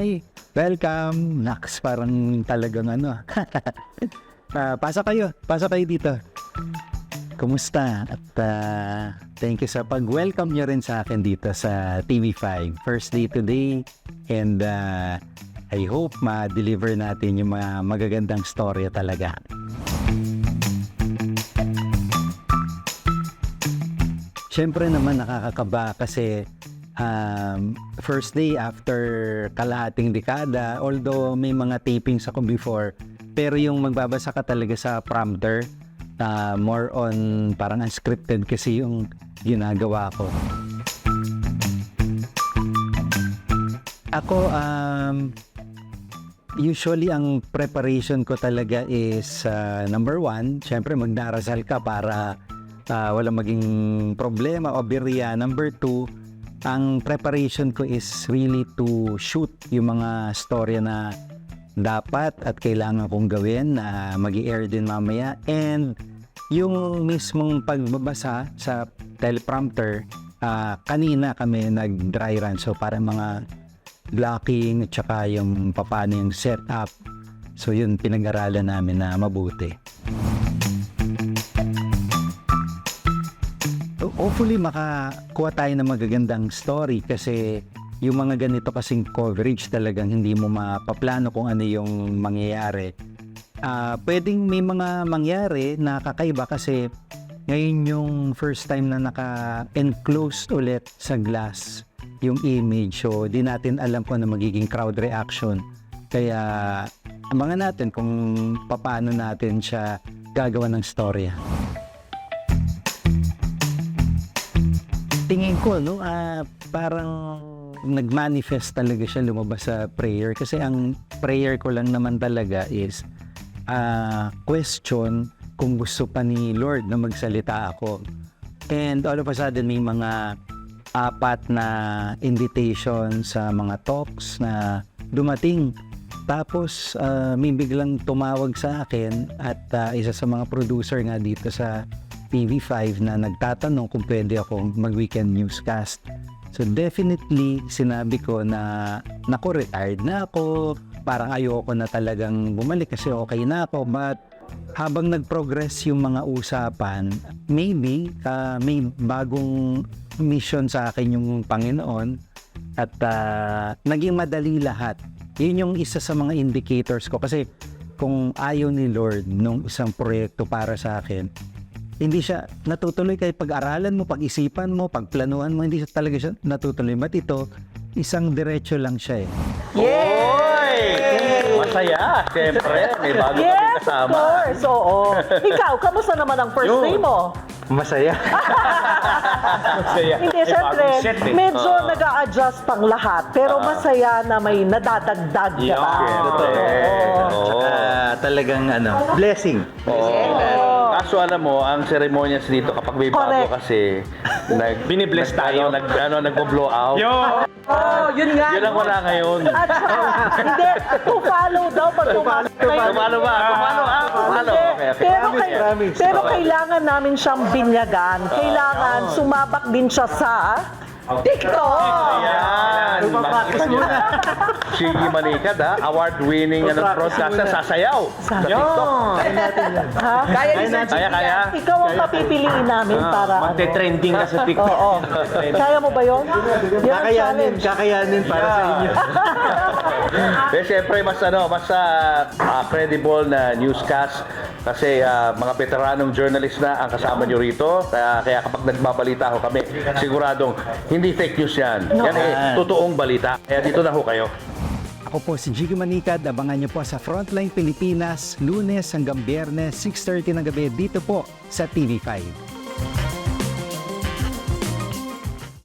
Hi! Welcome! Nax, parang talagang ano. Ah, pasok kayo. Pasok kayo dito. Kumusta? At ah, thank you sa pag-welcome nyo rin sa akin dito sa TV5. First day today. And ah, I hope ma-deliver natin yung mga magagandang storya talaga. Siyempre naman nakakakaba kasi um, first day after kalahating dekada, although may mga tapings ako before, pero yung magbabasa ka talaga sa prompter, na more on parang unscripted kasi yung ginagawa ko. Ako, um, usually ang preparation ko talaga is uh, number one, syempre magdarasal ka para uh, walang maging problema o birya. Number two, ang preparation ko is really to shoot yung mga storya na dapat at kailangan kong gawin na mag air din mamaya. And yung mismong pagbabasa sa teleprompter, ah, kanina kami nag-dry run. So para mga blocking at saka yung paano yung setup. So yun pinag-aralan namin na mabuti. Hopefully makakuha tayo ng magagandang story kasi yung mga ganito kasing coverage talagang hindi mo mapaplano kung ano yung mangyayari. Ah, pwedeng may mga mangyari na kakaiba kasi ngayon yung first time na naka-enclosed ulit sa glass yung image. So, di natin alam kung ano magiging crowd reaction. Kaya, abangan natin kung paano natin siya gagawa ng storya. Tingin ko no ah, parang nagmanifest talaga siya lumabas sa prayer. Kasi ang prayer ko lang naman talaga is ah, question kung gusto pa ni Lord na magsalita ako. And all of a sudden may mga apat na invitation sa mga talks na dumating. Tapos ah, may biglang tumawag sa akin at ah, isa sa mga producer nga dito sa TV5 na nagtatanong kung pwede akong mag-weekend newscast. So definitely sinabi ko na nako retired na ako, parang ayoko na talagang bumalik kasi okay na ako but habang nag-progress yung mga usapan, maybe ah, may bagong mission sa akin yung Panginoon at ah, naging madali lahat. Yun yung isa sa mga indicators ko kasi kung ayaw ni Lord nung isang proyekto para sa akin, hindi siya natutuloy kay pag-aralan mo, pag-isipan mo, pagplanuhan mo, hindi siya talaga siya natutuloy. But ito, isang diretso lang siya eh. Oy! Masaya, siyempre. May bago kami Yes, of kasama. course. Oo. Ikaw, kamusta naman ang first Yun. day mo? Masaya. Masaya. Hindi, May syempre, bagong set eh. medyo Oo. nag-a-adjust pang lahat. Pero Ah. masaya na may nadadagdag ka Yun, pa. syempre. Oo. Oo. Tsaka talagang ano, blessing. Oo. Kaso alam mo, ang ceremonies dito kapag may bago Correct. kasi nag binibless tayo, nag ano nagbo-blow out. Oh, yun nga. Yun ang wala ngayon. At saka, hindi, to follow daw pag yun. Kumano ba? Kumano? Ah, kumano? Hindi, Okay, okay. Pero, Promise, kay- promise. pero Okay. kailangan namin siyang binyagan. Kailangan sumabak din siya sa TikTok. Ayan. Makikita niyo. Si Manikad ha, award-winning ano, broadcaster, sasayaw sa TikTok. Ha? Kaya ni Sir Kaya, kaya. Ikaw ang papipiliin namin para ano. Magte-trending ka sa TikTok. Oo. Kaya mo ba yun? Ang challenge. kakayanin para sa inyo. Pero siyempre, mas ano, mas ah, ah, credible na newscast kasi ah, mga veteranong journalist na ang kasama nyo rito. Kaya, kaya kapag nagbabalita ho kami, siguradong hindi fake news yan. Yan eh, totoong balita. Kaya dito na ho kayo. Ako po si Jiggy Manikad. Abangan niyo po sa Frontline Pilipinas, lunes hanggang biyernes, 6.30 ng gabi dito po sa TV5.